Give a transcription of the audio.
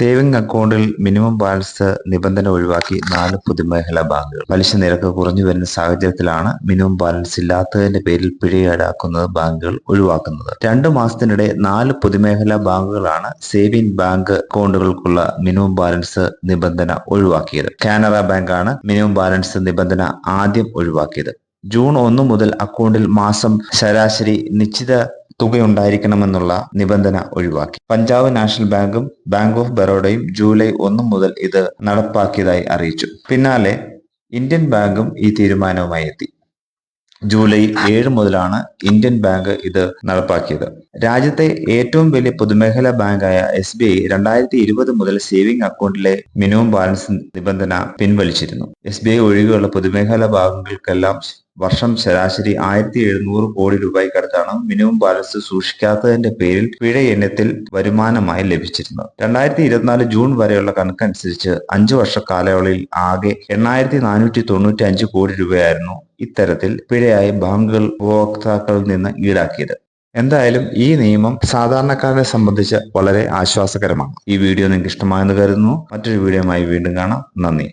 Saving അക്കൗണ്ടിൽ minimum balance നിബന്ധന ഒഴിവാക്കി നാല് പൊതുമേഖലാ ബാങ്കുകൾ. പലിശ നിരക്ക് കുറഞ്ഞു വരുന്ന സാഹചര്യത്തിലാണ് മിനിമം ബാലൻസ് ഇല്ലാത്തതിന്റെ പേരിൽ പിഴ ഈടാക്കുന്നത് ബാങ്കുകൾ ഒഴിവാക്കുന്നത്. രണ്ടു മാസത്തിനിടെ നാല് പൊതുമേഖലാ ബാങ്കുകളാണ് സേവിംഗ് ബാങ്ക് അക്കൗണ്ടുകൾക്കുള്ള മിനിമം ബാലൻസ് നിബന്ധന ഒഴിവാക്കിയത്. കാനറ ബാങ്കാണ് മിനിമം ബാലൻസ് നിബന്ധന ആദ്യം ഒഴിവാക്കിയത്. ജൂൺ ഒന്ന് മുതൽ അക്കൗണ്ടിൽ മാസം ശരാശരി നിശ്ചിത തുകയുണ്ടായിരിക്കണമെന്നുള്ള നിബന്ധന ഒഴിവാക്കി. പഞ്ചാബ് നാഷണൽ ബാങ്കും ബാങ്ക് ഓഫ് ബറോഡയും ജൂലൈ ഒന്ന് മുതൽ ഇത് നടപ്പാക്കിയതായി അറിയിച്ചു. പിന്നാലെ ഇന്ത്യൻ ബാങ്കും ഈ തീരുമാനവുമായി എത്തി. ജൂലൈ ഏഴ് മുതലാണ് ഇന്ത്യൻ ബാങ്ക് ഇത് നടപ്പാക്കിയത്. രാജ്യത്തെ ഏറ്റവും വലിയ പൊതുമേഖലാ ബാങ്കായ എസ് ബി ഐ രണ്ടായിരത്തി ഇരുപത് മുതൽ സേവിംഗ് അക്കൗണ്ടിലെ മിനിമം ബാലൻസ് നിബന്ധന പിൻവലിച്ചിരുന്നു. എസ് ബി ഐ ഒഴികെയുള്ള പൊതുമേഖലാ ബാങ്കുകൾക്കെല്ലാം വർഷം ശരാശരി ആയിരത്തി എഴുന്നൂറ് കോടി രൂപയ്ക്കടുത്താണ് മിനിമം ബാലൻസ് സൂക്ഷിക്കാത്തതിന്റെ പേരിൽ പിഴ ഇനത്തിൽ വരുമാനമായി ലഭിച്ചിരുന്നത്. രണ്ടായിരത്തി ഇരുപത്തിനാല് ജൂൺ വരെയുള്ള കണക്കനുസരിച്ച് അഞ്ചു വർഷ കാലയളവിൽ ആകെ എണ്ണായിരത്തി നാനൂറ്റി തൊണ്ണൂറ്റി അഞ്ച് കോടി രൂപയായിരുന്നു ഇത്തരത്തിൽ പിഴയായി ബാങ്കുകൾ ഉപഭോക്താക്കളിൽ നിന്ന് ഈടാക്കിയത്. എന്തായാലും ഈ നിയമം സാധാരണക്കാരനെ സംബന്ധിച്ച് വളരെ ആശ്വാസകരമാണ്. ഈ വീഡിയോ നിങ്ങൾക്ക് ഇഷ്ടമായെന്ന് കരുതുന്നു. മറ്റൊരു വീഡിയോയുമായി വീണ്ടും കാണാം. നന്ദി.